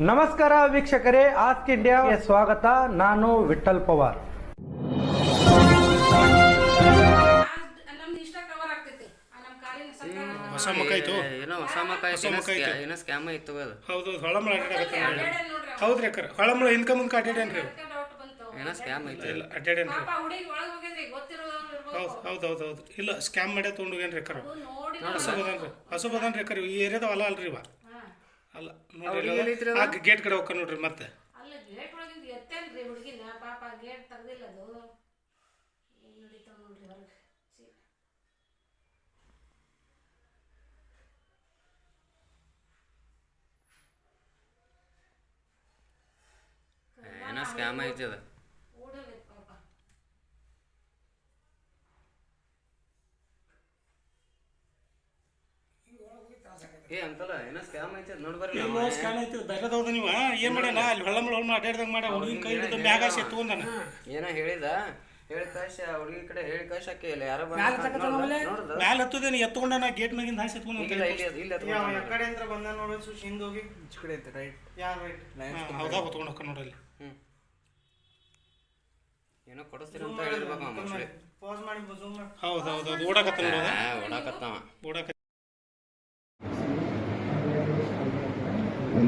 ನಮಸ್ಕಾರ ವೀಕ್ಷಕರೇ ಆಸ್ಕ್ ಇಂಡಿಯಾಗೆ ಸ್ವಾಗತ. ನಾನು ವಿಠಲ್ ಪವಾರ್. ನಮ್ದು ಇಷ್ಟ ಕವರ್ ಆಗ್ತೈತಿ ಆ ನಮ್ ಕಾಲಿನ ಸರ್ಕಾರ ಹೊಸ ಮಕ್ಕ ಆಯ್ತು ಏನೋ ಹೊಸ ಮಕ್ಕ ಹೊಸ ಮಕ್ಕ ಐತೆ. ಏನೋ ಸ್ಕ್ಯಾಮ್ ಇತ್ತು ಅದು ಹೌದು ಹೊಳಮಳ ಅಡ್ಡಾಡಕತ್ತಾನ. ಹೌದ್ರಿ ಹೊಳಮಳ ಅಡ್ಡಾಡೇನ್ರಿ ಏನೋ ಸ್ಕ್ಯಾಮ್ ಐತೆ ಇಲ್ಲ ಅಡ್ಡಾಡೇನ್ರಿ ಪಾಪ ಹುಡುಗಿ ಒಳಗ್ ಹೋಗಿದ್ರಿ ಗೊತ್ತಿರೋರು ಇರ್ಬೇಕು ಹೌದು ಹೌದು ಹೌದು ಹೌದು. ಇಲ್ಲ ಸ್ಕ್ಯಾಮ್ ಮಾಡ್ಯಾ ತೊಗೊಂಡು ಹೋಗ್ಯಾನ್ರಿ ಅಕ್ಕರ ನೋಡಿ ಹಸು ಬದನ್ರಿ ಹಸು ಬದನ್ರಿ ಅಕ್ಕ ಈ ಏರಿಯಾದ ಹೊಲ ಅಲ್ರಿ ಇವ. ಅಲ್ಲ ಎಲ್ಲೈತ್ರಿ ಗೇಟ್ ಕಡೆ ಹೋಗ್ಕ ನೋಡ್ರಿ ಮತ್ತೆ. ಅಲ್ಲ ಗೇಟ್ ಒಳಗಿಂದ ಎತ್ತೇನ್ರಿ ಹುಡುಗಿನ? ಪಾಪ ಗೇಟ್ ತೆಗ್ದಿಲ್ಲ ಅದು. ನಡೀತಾವ ನೋಡ್ರಿ ಹೊರಗೆ? ಏನೋ ಸ್ಕ್ಯಾಮ್ ಐತಿ ಅದು ಓಡೋಗೈತೆ ಪಾಪ ಏ ಅಂತಲ್ಲ ಏನೋ ಸ್ಕ್ಯಾಮ್ ಐತಿ ಸ್ಕ್ಯಾನ್ ಐತಿ ಬೇರೆದವ್ದ ನೀವ ಏನ್ ಮಾಡ್ಯಾನ? ಅಲ್ಲಿ ಅಡ್ಡಾಡ್ದಂಗ ಮಾಡ ಹುಡುಗಿನ ಕೈ ಹಿಡಿದು ಮ್ಯಾಗ ಹಾಸಿ ಎತ್ಕೊಂಡಾನ? ಏನೋ ಹೇಳಿದ? ಹೇಳಿ ಹುಡುಗಿ ಕಡೆ ಹೇಳಿ ಯಾರೋ ಮ್ಯಾಲ ಹತ್ತದೇನಿ? ಎತ್ಕೊಂಡಾನ? ಗೇಟ್ ಮ್ಯಾಗಿಂದ ಹಾಸಿ ಎತ್ಕೊಂಡ ಇಲ್ಲ ಇಲ್ಲಿ ಇಲ್ಲಿ ಅದು ಕಡೆ ಅಂತ ಬಂದ ನೋಡು ಸುಶ್ ಹಿಂದ್ ಹೋಗಿ. ಯಾರ್ ರೈಟ್ ಹೌದಾ? ಹೊತ್ಕೊಂಡು ಹೋಗ್ಕ ನೋಡಲ್ಲಿ ಹ್ಮ್. ಏನೋ ಕೊಡಿಸ್ತೀರ ಅಂತ ಹೇಳಿರ್ಬೇಕು ಅವ ಮೋಸ್ಟ್ಲಿ ಪಾಸ್ ಮಾಡಿ. ಜೂಮ್ ಮಾಡಿ ಹೌದು ಹೌದು ಹೌದು ಓಡಾಕತ್ತ ನೋಡೋದ ಓಡಾಕತ್ತವ. ಓಡಾಕ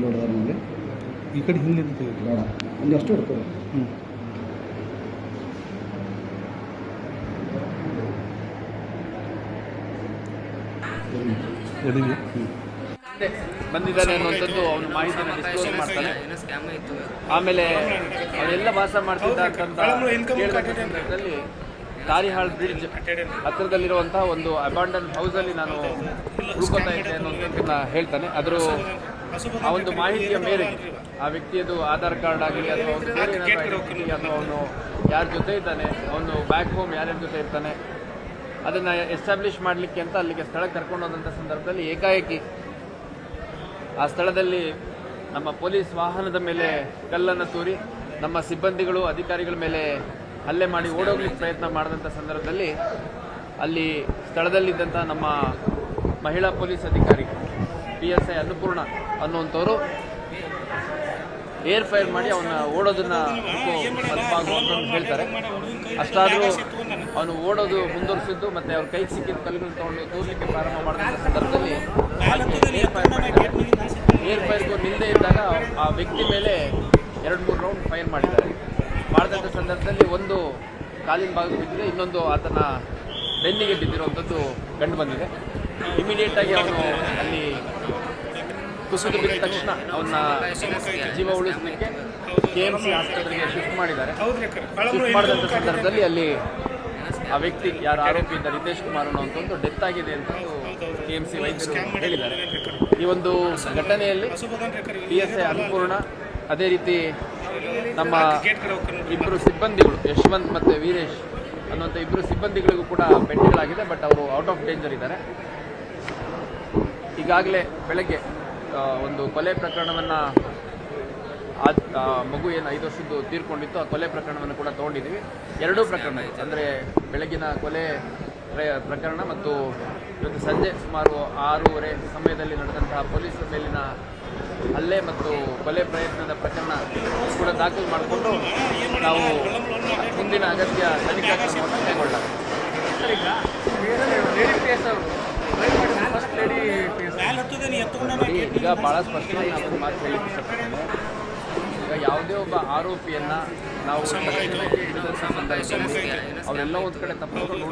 ಎಲ್ಲಿ ನೋಡಿದಾರೆ ನಿಮಗೆ ಈ ಕಡೆ ಹಿಂದೆ ಬೇಡ ಒಂದು ಅಷ್ಟು ಹಿಡ್ಕೊಳ್ಳಿ ಹ್ಞೂ ಬಂದಿದ್ದಾನೆ ಅನ್ನುವಂಥದ್ದು ಅವನು ಮಾಹಿತಿಯನ್ನು ಡಿಸ್ಕ್ಲೋಸ್ ಮಾಡ್ತಾನೆ ಆಮೇಲೆ ಅವನೆಲ್ಲ ವಾಸ ಮಾಡ್ತಿದ್ದ ತಾರಿಹಾಳ್ ಬ್ರಿಡ್ಜ್ ಹತ್ತಿರದಲ್ಲಿರುವಂತಹ ಒಂದು ಅಬಾಂಡನ್ ಹೌಸಲ್ಲಿ ನಾನು ಉಳ್ಕೊತಾ ಇದ್ದೆ ಅನ್ನೋದನ್ನ ಹೇಳ್ತಾನೆ. ಅದ್ರ ಆ ಒಂದು ಮಾಹಿತಿಯ ಮೇಲೆ ಆ ವ್ಯಕ್ತಿಯದು ಆಧಾರ್ ಕಾರ್ಡ್ ಆಗಲಿ ಅಥವಾ ಅಥವಾ ಅವನು ಯಾರ ಜೊತೆ ಇದ್ದಾನೆ ಅವನು ಬ್ಯಾಕ್ ಹೋಮ್ ಯಾರ್ಯಾರ ಜೊತೆ ಇರ್ತಾನೆ ಅದನ್ನ ಎಸ್ಟಾಬ್ಲಿಷ್ ಮಾಡಲಿಕ್ಕೆ ಅಂತ ಅಲ್ಲಿಗೆ ಸ್ಥಳಕ್ಕೆ ಕರ್ಕೊಂಡು ಹೋದಂಥ ಸಂದರ್ಭದಲ್ಲಿ ಏಕಾಏಕಿ ಆ ಸ್ಥಳದಲ್ಲಿ ನಮ್ಮ ಪೊಲೀಸ್ ವಾಹನದ ಮೇಲೆ ಕಲ್ಲನ್ನು ತೂರಿ ನಮ್ಮ ಸಿಬ್ಬಂದಿಗಳು ಅಧಿಕಾರಿಗಳ ಮೇಲೆ ಹಲ್ಲೆ ಮಾಡಿ ಓಡೋಗ್ಲಿಕ್ಕೆ ಪ್ರಯತ್ನ ಮಾಡಿದಂಥ ಸಂದರ್ಭದಲ್ಲಿ ಅಲ್ಲಿ ಸ್ಥಳದಲ್ಲಿದ್ದಂಥ ನಮ್ಮ ಮಹಿಳಾ ಪೊಲೀಸ್ ಅಧಿಕಾರಿ ಪಿ ಎಸ್ ಐ ಅನ್ನಪೂರ್ಣ ಅನ್ನುವಂಥವರು ಏರ್ ಫೈರ್ ಮಾಡಿ ಅವನ ಓಡೋದನ್ನ ಹೇಳ್ತಾರೆ. ಅಷ್ಟಾದರೂ ಅವನು ಓಡೋದು ಮುಂದುವರಿಸಿದ್ದು ಮತ್ತೆ ಅವ್ರ ಕೈ ಸಿಕ್ಕಿದ ಕಲ್ಲುಗಳು ತಗೊಂಡು ತೋರ್ಲಿಕ್ಕೆ ಪ್ರಾರಂಭ ಮಾಡಿದಂಥ ಸಂದರ್ಭದಲ್ಲಿ ಏರ್ ಫೈರ್ಗೂ ನಿಲ್ಲದೆ ಇದ್ದಾಗ ಆ ವ್ಯಕ್ತಿ ಮೇಲೆ ಎರಡು ಮೂರು ರೌಂಡ್ ಫೈರ್ ಮಾಡಿದ್ದಾರೆ. ಮಾಡಿದಂಥ ಸಂದರ್ಭದಲ್ಲಿ ಒಂದು ಕಾಲಿನ ಭಾಗ ಬಿದ್ದಿದೆ, ಇನ್ನೊಂದು ಆತನ ಬೆನ್ನಿಗೆ ಬಿದ್ದಿರುವಂಥದ್ದು ಕಂಡು ಬಂದಿದೆ. ಇಮಿಡಿಯೇಟ್ ಆಗಿ ಅವನು ಅಲ್ಲಿ ಕುಸಿದು ಬಿದ್ದ ತಕ್ಷಣ ಅವನ್ನ ಜೀವ ಉಳಿಸಲಿಕ್ಕೆ ಕೆ ಎಂ ಸಿ ಆಸ್ಪತ್ರೆಗೆ ಶಿಫ್ಟ್ ಮಾಡಿದ್ದಾರೆ. ಶಿಫ್ಟ್ ಮಾಡಿದಂಥ ಸಂದರ್ಭದಲ್ಲಿ ಅಲ್ಲಿ ಆ ವ್ಯಕ್ತಿ ಯಾರು ಆರೋಪಿ ಇದ್ದ ರಿತೇಶ್ ಕುಮಾರ್ ಅನ್ನುವಂಥದ್ದು ಡೆತ್ ಆಗಿದೆ ಅಂತ ಕೆ ಎಂ ಸಿ ವೈದ್ಯರು ಹೇಳಿದ್ದಾರೆ. ಈ ಒಂದು ಘಟನೆಯಲ್ಲಿ ಪಿ ಎಸ್ ಐ ಅನ್ನಪೂರ್ಣ ಅದೇ ರೀತಿ ನಮ್ಮ ಇಬ್ಬರು ಸಿಬ್ಬಂದಿಗಳು, ಯಶವಂತ್ ಮತ್ತು ವೀರೇಶ್ ಅನ್ನುವಂಥ ಇಬ್ಬರು ಸಿಬ್ಬಂದಿಗಳಿಗೂ ಕೂಡ ಪೆಟ್ಟುಗಳಾಗಿದೆ ಬಟ್ ಅವರು ಔಟ್ ಆಫ್ ಡೇಂಜರ್ ಇದ್ದಾರೆ. ಈಗಾಗಲೇ ಬೆಳಗ್ಗೆ ಒಂದು ಕೊಲೆ ಪ್ರಕರಣವನ್ನು ಆ, ಮಗು ಏನು ಐದು ವರ್ಷದ್ದು ತೀರ್ಕೊಂಡಿತ್ತು, ಆ ಕೊಲೆ ಪ್ರಕರಣವನ್ನು ಕೂಡ ತೊಗೊಂಡಿದ್ದೀವಿ. ಎರಡೂ ಪ್ರಕರಣ, ಅಂದರೆ ಬೆಳಗಿನ ಕೊಲೆ ಪ್ರ- ಪ್ರಕರಣ ಮತ್ತು ಇವತ್ತು ಸಂಜೆ ಸುಮಾರು ಆರೂವರೆ ಸಮಯದಲ್ಲಿ ನಡೆದಂತಹ ಪೊಲೀಸರ ಮೇಲಿನ ಹಲ್ಲೆ ಮತ್ತು ಕೊಲೆ ಪ್ರಯತ್ನದ ಪ್ರಕರಣ ಕೂಡ ದಾಖಲು ಮಾಡಿಕೊಂಡು ನಾವು ಮುಂದಿನ ಅಗತ್ಯ ತನಿಖಾ ಕ್ರಮವನ್ನು ಕೈಗೊಳ್ಳಲಾಗಿದೆ ಈಗ ಭಾಳ ಸ್ಪಷ್ಟವಾಗಿ ನಾನು ಮಾತು ಈಗ ಯಾವುದೇ ಒಬ್ಬ ಆರೋಪಿಯನ್ನ ನಾವು ಸಂದರ್ಭದಲ್ಲಿ ಅವರೆಲ್ಲ ಒಂದು ಕಡೆ ತಪ್ಪಿಕೊಂಡು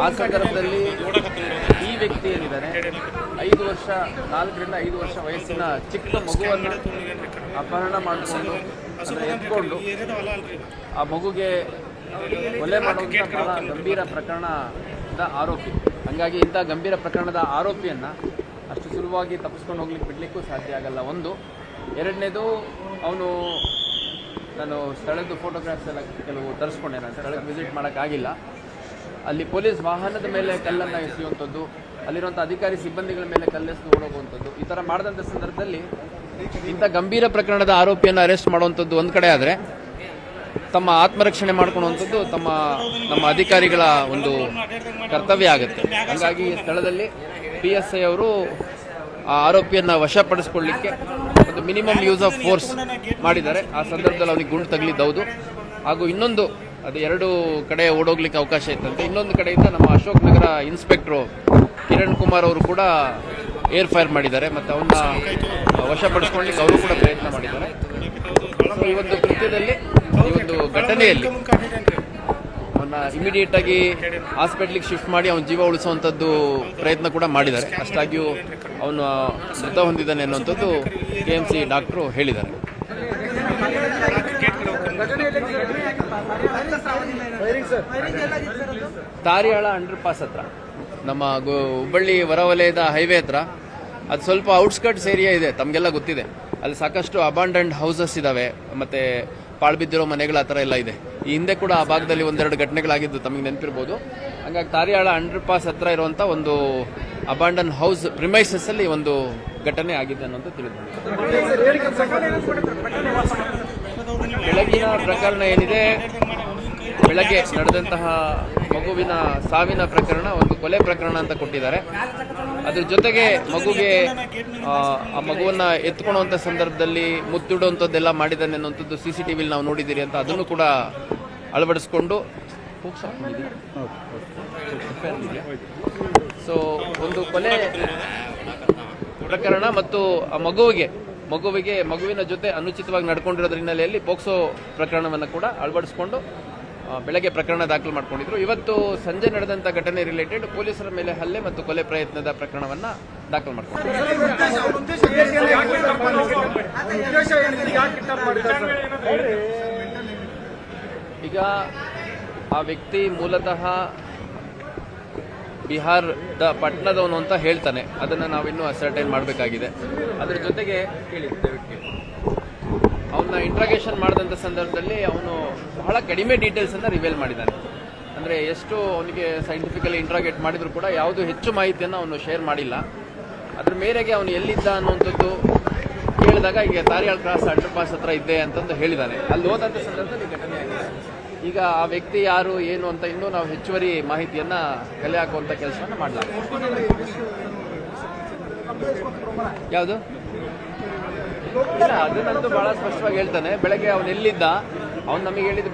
ಆ ಸಂದರ್ಭದಲ್ಲಿ ಈ ವ್ಯಕ್ತಿ ಏನಿದ್ದಾರೆ ಐದು ವರ್ಷ, ನಾಲ್ಕರಿಂದ ಐದು ವರ್ಷ ವಯಸ್ಸಿನ ಚಿಕ್ಕ ಮಗುವನ್ನ ಅಪಹರಣ ಮಾಡಿಕೊಂಡು ಅಂದ್ರೆ ಎತ್ಕೊಂಡು. ಆ ಮಗುಗೆ ಕೊಲೆ ಮಾಡುವಂಥ ಬಹಳ ಗಂಭೀರ ಪ್ರಕರಣದ ಆರೋಪಿ ಹಂಗಾಗಿ ಇಂಥ ಗಂಭೀರ ಪ್ರಕರಣದ ಆರೋಪಿಯನ್ನ ಸುಲಭವಾಗಿ ತಪ್ಪಿಸ್ಕೊಂಡು ಹೋಗ್ಲಿಕ್ಕೆ ಬಿಡ್ಲಿಕ್ಕೂ ಸಾಧ್ಯ ಆಗಲ್ಲ. ಒಂದು. ಎರಡನೇದು, ಅವನು ನಾನು ಸ್ಥಳದ್ದು ಫೋಟೋಗ್ರಾಫ್ಸ್ ಎಲ್ಲ ಕೆಲವು ತರಿಸ್ಕೊಂಡೆ. ನಾನು ಸ್ಥಳಕ್ಕೆ ವಿಸಿಟ್ ಮಾಡೋಕ್ಕಾಗಿಲ್ಲ. ಅಲ್ಲಿ ಪೊಲೀಸ್ ವಾಹನದ ಮೇಲೆ ಕಲ್ಲನ್ನು ಎಸೆಯುವಂಥದ್ದು, ಅಲ್ಲಿರುವಂಥ ಅಧಿಕಾರಿ ಸಿಬ್ಬಂದಿಗಳ ಮೇಲೆ ಕಲ್ಲೆಸೆದು ಓಡೋಗುವಂಥದ್ದು, ಈ ಥರ ಮಾಡಿದಂಥ ಸಂದರ್ಭದಲ್ಲಿ ಇಂಥ ಗಂಭೀರ ಪ್ರಕರಣದ ಆರೋಪಿಯನ್ನು ಅರೆಸ್ಟ್ ಮಾಡುವಂಥದ್ದು ಒಂದು ಕಡೆ ಆದರೆ, ತಮ್ಮ ಆತ್ಮರಕ್ಷಣೆ ಮಾಡ್ಕೊಳ್ಳುವಂಥದ್ದು ತಮ್ಮ, ನಮ್ಮ ಅಧಿಕಾರಿಗಳ ಒಂದು ಕರ್ತವ್ಯ ಆಗುತ್ತೆ. ಹಾಗಾಗಿ ಸ್ಥಳದಲ್ಲಿ ಪಿ ಎಸ್ ಐ ಅವರು ಆ ಆರೋಪಿಯನ್ನ ವಶಪಡಿಸಿಕೊಳ್ಳಲಿಕ್ಕೆ ಒಂದು ಮಿನಿಮಮ್ ಯೂಸ್ ಆಫ್ ಫೋರ್ಸ್ ಮಾಡಿದ್ದಾರೆ. ಆ ಸಂದರ್ಭದಲ್ಲಿ ಅವನಿಗೆ ಗುಂಡು ತಗಲಿದ್ದೌದು. ಹಾಗೂ ಇನ್ನೊಂದು, ಅದು ಎರಡು ಕಡೆ ಓಡೋಗ್ಲಿಕ್ಕೆ ಅವಕಾಶ ಇತ್ತಂತೆ. ಇನ್ನೊಂದು ಕಡೆಯಿಂದ ನಮ್ಮ ಅಶೋಕ್ ನಗರ ಇನ್ಸ್ಪೆಕ್ಟ್ರು ಕಿರಣ್ ಕುಮಾರ್ ಅವರು ಕೂಡ ಏರ್ ಫೈರ್ ಮಾಡಿದ್ದಾರೆ ಮತ್ತು ಅವನ್ನ ವಶಪಡಿಸ್ಕೊಳ್ಳಿಕ್ಕೆ ಅವರು ಕೂಡ ಪ್ರಯತ್ನ ಮಾಡಿದ್ದಾರೆ. ಈ ಒಂದು ಕೃತ್ಯದಲ್ಲಿ, ಈ ಒಂದು ಘಟನೆಯಲ್ಲಿ ಅವನ್ನ ಇಮಿಡಿಯೇಟ್ ಆಗಿ ಹಾಸ್ಪಿಟ್ಲಿಗೆ ಶಿಫ್ಟ್ ಮಾಡಿ ಅವನ ಜೀವ ಉಳಿಸುವಂಥದ್ದು ಪ್ರಯತ್ನ ಕೂಡ ಮಾಡಿದ್ದಾರೆ. ಅಷ್ಟಾಗಿಯೂ ಅವನು ಮೃತ ಹೊಂದಿದ್ದಾನೆ ಅನ್ನುವಂಥದ್ದು ಕೆ ಎಂ ಸಿ ಡಾಕ್ಟ್ರು ಹೇಳಿದ್ದಾರೆ. ತಾರಿಯಾಳ ಅಂಡರ್ ಪಾಸ್ ಹತ್ರ, ನಮ್ಮ ಹುಬ್ಬಳ್ಳಿ ಹೊರವಲಯದ ಹೈವೇ ಹತ್ರ. ಅದು ಸ್ವಲ್ಪ ಔಟ್ಸ್ಕರ್ಟ್ಸ್ ಏರಿಯಾ ಇದೆ, ತಮಗೆಲ್ಲ ಗೊತ್ತಿದೆ. ಅಲ್ಲಿ ಸಾಕಷ್ಟು ಅಬಾಂಡೆಂಟ್ ಹೌಸಸ್ ಇದ್ದಾವೆ ಮತ್ತೆ ಪಾಳ್ಬಿದ್ದಿರೋ ಮನೆಗಳು ಆ ಥರ ಎಲ್ಲ ಇದೆ. ಈ ಹಿಂದೆ ಕೂಡ ಆ ಭಾಗದಲ್ಲಿ ಒಂದೆರಡು ಘಟನೆಗಳಾಗಿದ್ದು ತಮಗೆ ನೆನಪಿರ್ಬೋದು. ಹಂಗಾಗಿ ತಾರಿಯಾಳ ಅಂಡರ್ ಪಾಸ್ ಹತ್ರ ಇರುವಂಥ ಒಂದು ಅಬಾಂಡನ್ ಹೌಸ್ ಪ್ರಿಮೈಸಸ್ ಅಲ್ಲಿ ಒಂದು ಘಟನೆ ಆಗಿದೆ ಅನ್ನೋದು ತಿಳಿದು ಬೆಳಗಿನ ಪ್ರಕರಣ ಏನಿದೆ? ಬೆಳಗ್ಗೆ ನಡೆದಂತಹ ಮಗುವಿನ ಸಾವಿನ ಪ್ರಕರಣ ಒಂದು ಕೊಲೆ ಪ್ರಕರಣ ಅಂತ ಕೊಟ್ಟಿದ್ದಾರೆ. ಅದ್ರ ಜೊತೆಗೆ ಮಗುಗೆ ಆ, ಮಗುವನ್ನ ಎತ್ಕೊಳ್ಳುವಂತ ಸಂದರ್ಭದಲ್ಲಿ ಮುತ್ತಿಡುವಂಥದ್ದೆಲ್ಲ ಮಾಡಿದ್ದಾನೆ ಅನ್ನುವಂಥದ್ದು ಸಿ ಸಿ ಟಿವಿಲಿ ನಾವು ನೋಡಿದ್ದೀರಿ ಅಂತ ಅದನ್ನು ಕೂಡ ಅಳವಡಿಸ್ಕೊಂಡು ಸೊ ಒಂದು ಕೊಲೆ ಪ್ರಕರಣ ಮತ್ತು ಆ ಮಗುವಿಗೆ ಮಗುವಿಗೆ ಮಗುವಿನ ಜೊತೆ ಅನುಚಿತವಾಗಿ ನಡ್ಕೊಂಡಿರೋದ್ರ ಹಿನ್ನೆಲೆಯಲ್ಲಿ ಪೋಕ್ಸೋ ಪ್ರಕರಣವನ್ನು ಕೂಡ ಅಳವಡಿಸಿಕೊಂಡು ಬೆಳಗ್ಗೆ ಪ್ರಕರಣ ದಾಖಲು ಮಾಡ್ಕೊಂಡಿದ್ರು. ಇವತ್ತು ಸಂಜೆ ನಡೆದಂಥ ಘಟನೆ ರಿಲೇಟೆಡ್ ಪೊಲೀಸರ ಮೇಲೆ ಹಲ್ಲೆ ಮತ್ತು ಕೊಲೆ ಪ್ರಯತ್ನದ ಪ್ರಕರಣವನ್ನ ದಾಖಲು ಮಾಡಿಕೊಂಡಿದ್ದಾರೆ. ಈಗ ಆ ವ್ಯಕ್ತಿ ಮೂಲತಃ ಬಿಹಾರದ ಪಟ್ಟಣದವನು ಅಂತ ಹೇಳ್ತಾನೆ. ಅದನ್ನು ನಾವಿನ್ನೂ ಅಸರ್ಟೈನ್ ಮಾಡಬೇಕಾಗಿದೆ. ಅದರ ಜೊತೆಗೆ ಕೇಳಿ. ಅವನ್ನ ಇಂಟ್ರಾಗೇಷನ್ ಮಾಡಿದಂಥ ಸಂದರ್ಭದಲ್ಲಿ ಅವನು ಬಹಳ ಕಡಿಮೆ ಡೀಟೇಲ್ಸನ್ನು ರಿವೇಲ್ ಮಾಡಿದ್ದಾನೆ. ಅಂದರೆ ಎಷ್ಟು ಅವನಿಗೆ ಸೈಂಟಿಫಿಕಲಿ ಇಂಟ್ರಾಗೇಟ್ ಮಾಡಿದರೂ ಕೂಡ ಯಾವುದು ಹೆಚ್ಚು ಮಾಹಿತಿಯನ್ನು ಅವನು ಶೇರ್ ಮಾಡಿಲ್ಲ. ಅದ್ರ ಮೇರೆಗೆ ಅವನು ಎಲ್ಲಿದ್ದ ಅನ್ನುವಂಥದ್ದು ಕೇಳಿದಾಗ ಈಗ ತಾರಿಯಾಳ್ ಕ್ರಾಸ್ ಅಂಡರ್ ಪಾಸ್ ಹತ್ರ ಇದ್ದೆ ಅಂತಂದು ಹೇಳಿದ್ದಾನೆ ಅಲ್ಲಿ ಹೋದಂಥ ಸಂದರ್ಭದಲ್ಲಿ ಘಟನೆ ಈಗ ಆ ವ್ಯಕ್ತಿ ಯಾರು, ಏನು ಅಂತ ಇನ್ನೂ ನಾವು ಹೆಚ್ಚುವರಿ ಮಾಹಿತಿಯನ್ನು ಕಲೆ ಹಾಕುವಂಥ ಕೆಲಸವನ್ನು ಮಾಡಲಾಗಿದೆ ಯಾವುದು? ಅದನ್ನಂತೂ ಬಹಳ ಸ್ಪಷ್ಟವಾಗಿ ಹೇಳ್ತಾನೆ. ಬೆಳಗ್ಗೆ ಅವನು ಎಲ್ಲಿದ್ದ? ಅವ್ನು ನಮಗೆ ಹೇಳಿದ